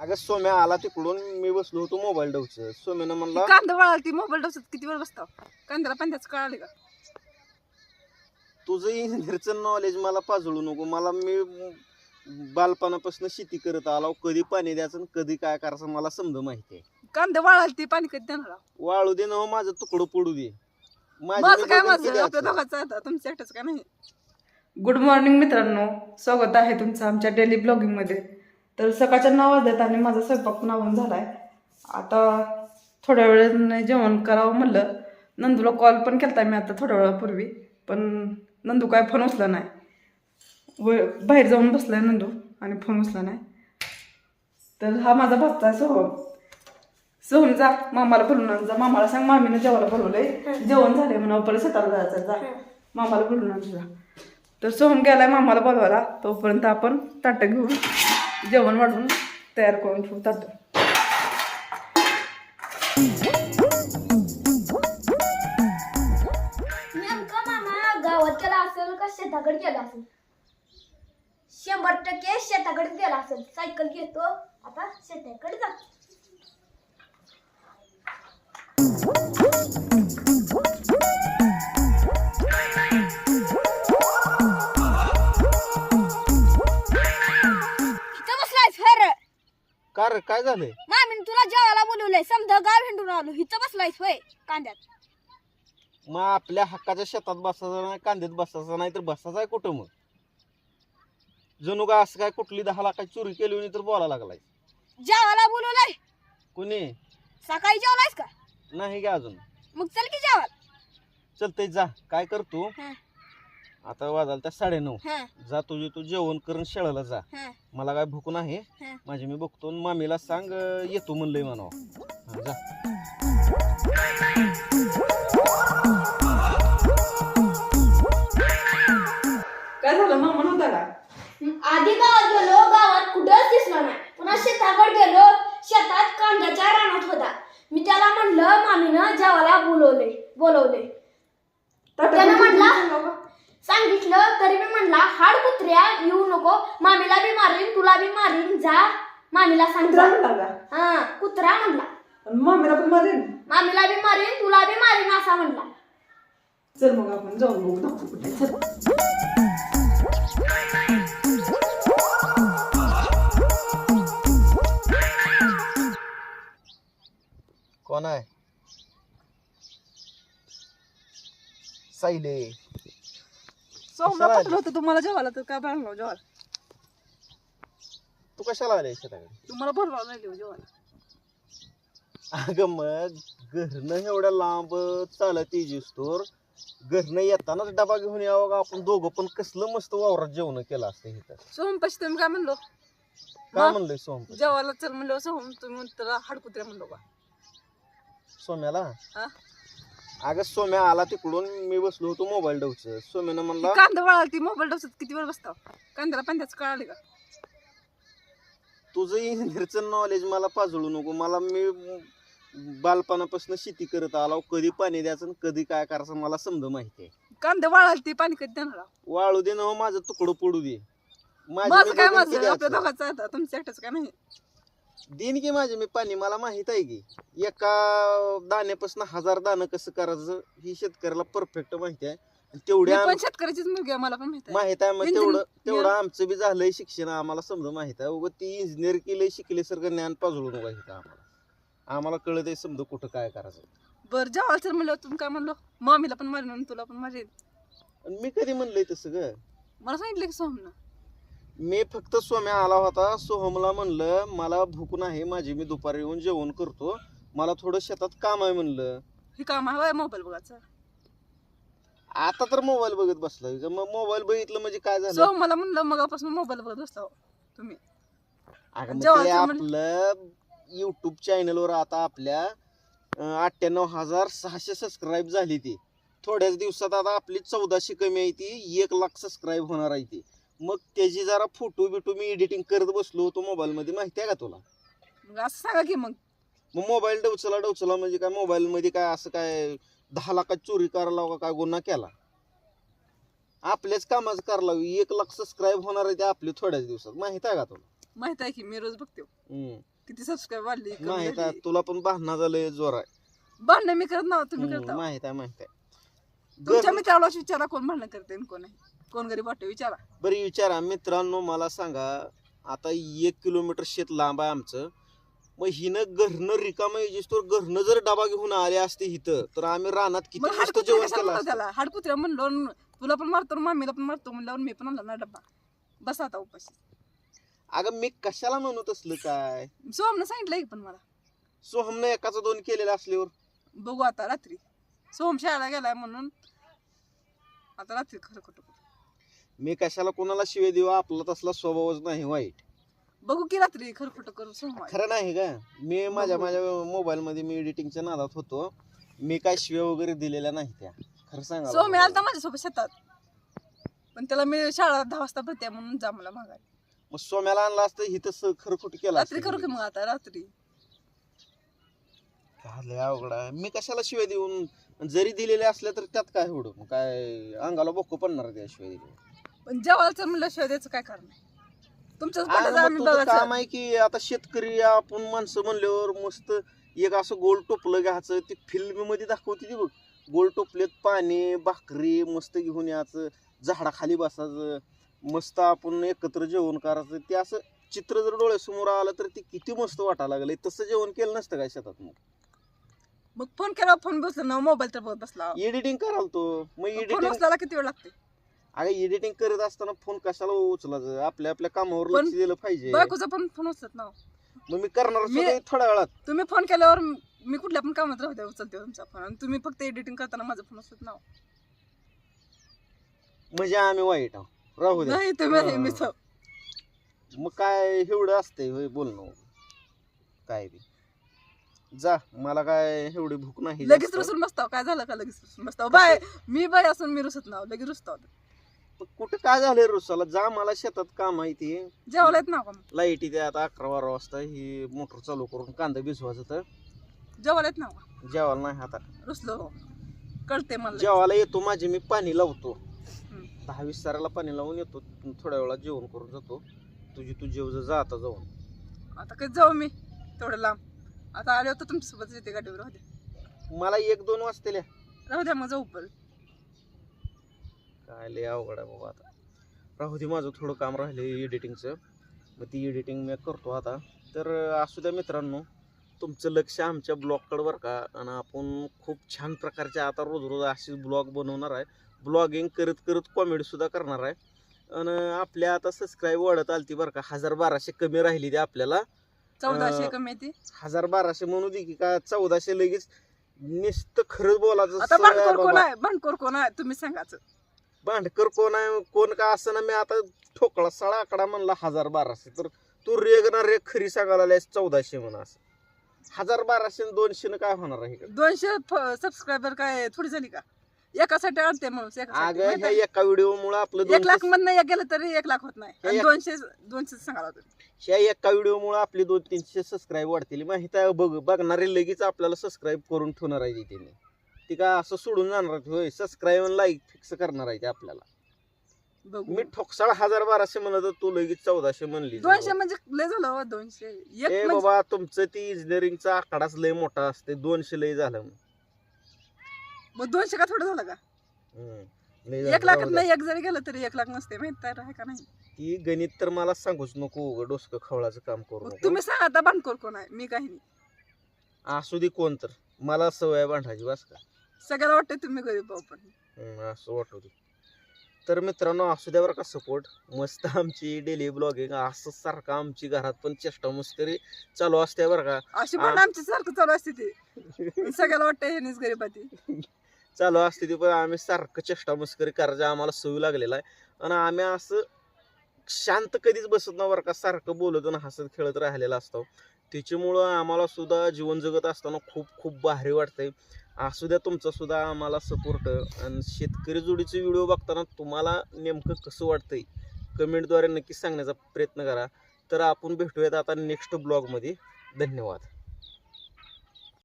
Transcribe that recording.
अगं सोम्या आला तिकडून मी बसलो होतो मोबाईल डवच सोम्यानं म्हणला कांदा वळाला ती मोबाईल डोसत किती वेळ बसतो? कांद्याला पंध्याच कळाले का? तुझं इंजिनिअरचं नॉलेज मला पाजळू नको. मला मी बालपणापासून शेती करत आलो. कधी पाणी द्यायचं आणि कधी काय करायचं मला समज माहिती आहे. कांदा वळाला ती पाणी कधी देणार? वाळू दे ना हो, माझं तुकडं पडू दे. माझी माझं मी काय माझं? आपल्या. दोघांचं आता तुमच्या एकटंच काय नाही? गुड मॉर्निंग मित्रांनो. स्वागत आहे तुमचं आमच्या डेली ब्लॉगिंगमध्ये तर सकाळच्या नऊ वाजल्यात आणि माझा स्वयंपाक पण आवरून झालाय. आता थोड्या वेळाने जेवण करावं म्हणलं. नंदूला कॉल पण केलता मी आता थोड्या वेळापूर्वी पण नंदू काय फोन उचला नाही. व बाहेर जाऊन बसलाय नंदू आणि फोन उचला नाही. तर हा माझा भक्ता आहे सोहम. सोहम जा मामाला बोलून आण जा. मामाला सांग मामीनं जेवायला बोलवलंय. जेवण झालंय म्हणून परत शेताला जायचं जा. मामाला बोलून आण तुझा. तर सोहम गेलाय मामाला बोलवायला. तोपर्यंत आपण ताटं घेऊन जेवण वाढून तयार करून ठेवतात. नेमका गावात असेल का शेताकडे गेला असेल? शंभर टक्के शेताकडे गेला असेल. सायकल घेतो. आता शेताकडे जातो का रे? काय झालंय? मामीन तुला जेवायला बोलवलंय. समजा गाव हिंडून आलो. इथं बसलायस होय कांद्यात. मग आपल्या हक्काच्या शेतात बसायचं नाही कांद्यात बसायचं नाही तर बसायचं आहे कुठं मग? जणू काय असं काय कुठली दहा लाखाची चोरी केली होती तर बोला लागलाय जेवायला बोलवलंय. कुणी? सकाळी जेवलायस का? नाही का अजून. मग चल की जेवाल चलतय जा. काय करतो हं. आता वाजाल त्या साडेनऊ. हं, जा तुझी तू जेवण करून शेळाला जा. हं, मला काय भूक नाही. हं. माझी मी बघतो आणि मामीला सांग अं, येतो म्हणलंय म्हणावं. हा, जा. काय झालं? मामा नव्हता का? आधी गावात गेलो गावात कुठंच दिसला नाही. पुन्हा शेताकडे गेलो शेतात कांद्याच्या रानात होता. मी त्याला म्हणलं मामीनं जेवायला बोलवले बोलवले. त्यानं म्हणला सांगितलं तरी मी म्हणला हाड कुत्र्या येऊ नको. मामीला बी मारीन तुला बी मारीन. जा. मामीला सांग जा. हा कुत्रा म्हणला. मामीला पण मारेन? मामीला बी मारीन तुला बी मारीन असा म्हणला. चल मग आपण जाऊन बघू दाखवू कुठे चल. कोण आहे? साईले सोमला कशाला पटलं होतं तुम्हाला जेवायला तर काय बनवलं जेवायला. तू कशाला आले शेताकडे? तुम्हाला बोलवायला नाही देऊ जेवायला. अगं मग घरनं एवढ्या लांब चालत येजोस्तोर घरनं येतानाच डबा घेऊन यावं का? आपण दोघं पण कसलं मस्त वावरात जेवण केलं असतं इथं सोहम पशी तुम्ही काय म्हणलो? काय मग? म्हणलंय सोम जेवायला चल म्हणलो सोहम तुम्ही त्याला हाडकुत्र्या म्हणलो का सोम्याला? हा? अगं सोम्या आला तिकडून मी बसलो होतो मोबाईल डवच सोम्यानं म्हणला कांदा वळाला ती मोबाईल डोसत किती वेळ बसतो? कांद्याला पंध्याच कळाले का? तुझं इंजिनिअरचं नॉलेज मला पाजळू नको. मला मी बालपणापासून शेती करत आलो कधी पाणी द्यायचं आणि कधी काय करायचं मला समज माहिती आहे. कांदा वळाला ती पाणी कधी देणार वाळू दे ना हो, माझं तुकडं पडू दे. माझी मी काय बघेन माझं? आपल्या. दोघांचं आता तुमच्या काय नाही. देईन की माझे मी पाणी मला माहीत आहे की एका दाण्यापासून हजार दाणं कसं करायचं ही शेतकऱ्याला परफेक्ट माहिती आहे. आणि मी तेवढ्या पण शेतकऱ्याचीच मुलगी आहे मला पण माहिती आहे. माहीत आहे मग तेवढं तेवढं आमचं बी झालंय शिक्षण आम्हाला समजा माहीत आहे. उगं ती इंजिनियर केलंय शिकले सारखं ज्ञान पाजळू नका इथं आम्हाला. आम्हाला कळत आहे समजा कुठं काय करायचं. बरं जेवायला चल म्हणलं तुम्ही काय म्हणलो? मम्मीला पण मारेन आणि तुला पण मारेन आणि मी कधी म्हणलंय तसं ग? मला सांगितलं की सोहमनं. मी फक्त सोम्या आला होता. सोहमला म्हणलं मला भूक नाही माझी मी दुपारी येऊन जेवण करतो. मला थोडं शेतात काम आहे म्हणलं. हे काम हवाय मोबाईल बघायचं. आता तर मोबाईल बघत बसला मग मोबाईल बघितलं म्हणजे काय झालं? मला म्हणलं मगापासून मोबाईल बघत बसला हो तुम्ही. अगं मग ते आपलं युट्यूब चॅनलवर आता आपल्या अठ्ठ्याण्णव हजार सहाशे सबस्क्राईब झाली ती. थोड्याच दिवसात आता आपली चौदाशे कमी आहे ती. एक लाख सबस्क्राईब होणार आहे ती. मग त्याची जरा फोटो बिटो मी एडिटिंग करत बसलो होतो मोबाईल मध्ये. माहिती आहे का तुला? मग असं सांगा की मग. मग मोबाईल डवचला डवचला म्हणजे काय? मोबाईल मध्ये काय असं काय दहा लाखात चोरी करायला का काय गुन्हा केला? आपल्याच कामाचं करायला एक लाख सबस्क्राईब होणार आहे ते आपले थोड्याच दिवसात. माहीत आहे का तुला? माहीत आहे की मी रोज बघते. हम्म. किती सबस्क्राईब वाढली कमी माहीत आहे. झाली. तुला पण भांडणा झालंय जोर आहे भांडणं मी करत ना तुम्ही हम्म, करता. माहीत आहे माहीत आहे. तुमच्या मित्राला विचारा कोण भांडणं करते आणि कोण नाही. कोण गरीब वाटते? विचारा. बरं विचारा. मित्रांनो मला सांगा आता एक किलोमीटर शेत लांब आहे आमचं. मग हिनं घरनं रिकामा तर घरनं जर डबा घेऊन आले असते हिथं तर आम्ही रानात किती मग मस्त हाडकुत्र्या जेवण केलं असतं? त्याला हाडकुत्र्या म्हणलो न तुला पण मारतो न मामीला पण मारतो म्हणल्यावर मी पण आणला ना डब्बा. बस आता उपाशी. अगं मी कशाला म्हणत असलं काय? सोमनं सांगितलं की पण मला. सोहमनं एकाचं दोन केलेलं असल्यावर. बघू आता रात्री. सोम शाळेला गेलाय म्हणून. आता रात्री खरं बोलू. मी कशाला कोणाला शिवे देऊ? आपला तसला स्वभावच नाही वाईट. बघू की रात्री खरं खोटं करू सोम खरं नाही का मी माझ्या. माझ्या मोबाईल मध्ये मी एडिटिंगच्या नादात होतो. मी काय शिव्या वगैरे दिलेल्या नाही त्या. खरं सांगा सोम आलता माझ्यासोबत शेतात. पण त्याला मी शाळा दहा वाजता भरते म्हणून जा मला मागायला मग सोम्याला आणला असतं ही तसं खरं खोट केलं रात्री करू की मग आता रात्री. अवघड मी कशाला शिवाय देऊन? जरी दिलेले असल्या तर त्यात काय एवढं? मग काय अंगाला बोक्क पडणार त्या शिवाय दिले पण जेवायला तर म्हणलं शिवाय द्यायचं काय कारण आहे? तुमच्याच अगं, पडलं मग आम्ही तुझं काम आहे की आता शेतकरी आपण माणसं म्हणल्यावर मस्त एक असं गोल टोपलं घ्यायचं ती फिल्ममध्ये दाखवते ती बघ. गोल टोपलेत पाणी भाकरी मस्त घेऊन यायचं झाडाखाली बसायचं मस्त आपण एकत्र जेवण करायचं. ते असं चित्र जर डोळ्यासमोर आलं तर ते किती मस्त वाटायला लागलंय. तसं जेवण केलं नसतं काय शेतात मग. मग फोन केला फोन बसला ना मोबाईल तर बघत बसला. एडिटिंग कराल तो. मग फोन एडिटिंग किती वेळ लागते अगं एडिटिंग करत असताना फोन कशाला उचलायचं? आपल्या आपल्या कामावर पण लक्ष दिलं पाहिजे. बायकोचा पण फोन उचलत ना मग मी करणार मी- सुद्धा थोड्या वेळात. तुम्ही फोन केल्यावर मी कुठल्या पण कामात राहू द्या उचलते तुमचा फोन आणि तुम्ही फक्त एडिटिंग करताना माझा फोन उचलत ना म्हणजे आम्ही वाईट आहोत राहू द्या. नाही तुम्ही हा. मी मग काय एवढं असतंय होय बोलणं काय बी. जा मला काय एवढी भूक नाही लगेच जास्त. रुसून बसताव काय झालं का लगेच रुसून बसताव बाय. मी बाय असून मी रुसत नाव. लगेच रुसताव कुठं काय झालंय रुसाला? जा मला शेतात काम आहे ते. जेवायला येत ना का मग? लाइट इथे आता अकरा बारा वाजता. ही मोटर चालू करून कांदा भिजवायचं तर. जेवायला येत ना का? जेवायला नाही आता. रुसलो कळते मला. जेवायला येतो माझे मी पाणी लावतो. हम्म. दहा वीस साराला पाणी लावून येतो. थोड्या वेळात जेवण करून जातो. तुझी तू जेव जा आता जाऊन. आता कधी जाऊ मी? तेवढं लांब. आता आले होतं तुमच्यासोबत येते गाडीवर. राहू द्या मला एक दोन वाजतेल्या. राहू द्या मग जाऊ पण. काय लय अवघड आहे बाबा आता. राहू दे माझं थोडं काम राहिले एडिटिंगचं मग ती एडिटिंग मी करतो आता. तर असू द्या मित्रांनो तुमचं लक्ष आमच्या ब्लॉगकडे बरं का. आणि आपण खूप छान प्रकारचे आता रोज रोज अशीच ब्लॉग बनवणार आहे. ब्लॉगिंग करत करत कॉमेडीसुद्धा करणार आहे. आणि आपल्या आता सबस्क्राईब वाढत आलती बरं का. हजार बाराशे कमी राहिली ते आपल्याला. चौदाशे कमी येते हजार बाराशे म्हणू दे की का चौदाशे लगेच. नुसतं खरंच बोलायचं. आहे? कोण आहे? तुम्ही सांगाच भांडकर कोण आहे कोण का असं ना मी आता ठोकळा सळा आकडा म्हणला हजार बाराशे तर तू रेग ना रेग खरी सांगायला चौदाशे म्हणा असं हजार बाराशे दोनशे न काय होणार आहे? दोनशे सबस्क्रायबर काय थोडी झाली का एकासाठी म्हणून एकासाठी. अगं ह्या? एका व्हिडिओ मुळे आपलं एक लाख मधनं एक गेलं तरी एक लाख होत नाही दोनशे दोनशे सांगायला ह्या एका व्हिडिओ मुळे आपली दोन तीनशे सबस्क्राईब वाढतील माहीत आहे बघ बघणारे लगेच आपल्याला सबस्क्राईब करून ठेवणार आहे तिने ती काय असं सोडून जाणार आहे होय. सबस्क्राईब आणि लाईक फिक्स करणार आहे ते आपल्याला. बघू. मी ठोकसाळ हजार बाराशे म्हणलं तर तू लगेच चौदाशे म्हणली दोनशे म्हणजे लय झालं हो, दोनशे. ए एक म्हणजे बाबा तुमचं ती इंजिनिअरिंगचा आकडाच लय मोठा असते दोनशे लय झालं मग दोनशे का थोडं झालं का? हम्म. लय झालं, एक लाखात द्या. नाही एक जरी गेलं तरी एक लाख नसते माहीत आहे का नाही? ती गणित तर मला सांगूच नको उगा डोसकं खवळाचं काम करू मग नको. तुम्ही सांगा आता भांडकोर कोण आहे? मी काही नाही. असू दे कोण तर. मला सवय बांधायची बस का? सगळ्याला वाटतं तुम्ही गरीब आहो पण. हम्म, असं वाटू दे तर मित्रांनो असू द्या बरं का सपोर्ट मस्त आमची डेली ब्लॉगिंग असं सारखं आमची घरात पण चेष्टा मस्करी चालू असते बरं का. अशी पण आमची सारखं चालू असते ते. सगळ्याला वाटतं ह्यानीच गरीबाती चालू असते ती पण आम्ही सारखं चेष्टा मस्करी करायचं आम्हाला सवय लागलेला आहे. आणि आम्ही असं शांत कधीच बसत नाही बरं का सारखं बोलत आणि हसत खेळत राहिलेला असतो. त्याच्यामुळं आम्हाला सुद्धा जीवन जगत असताना खूप खूप भारी वाटतंय. असू द्या तुमचा सुद्धा आम्हाला सपोर्ट आणि शेतकरी जोडीचे व्हिडिओ बघताना तुम्हाला नेमकं कसं वाटतंय? कमेंटद्वारे नक्कीच सांगण्याचा प्रयत्न करा. तर आपण भेटूयात आता नेक्स्ट ब्लॉगमध्ये धन्यवाद.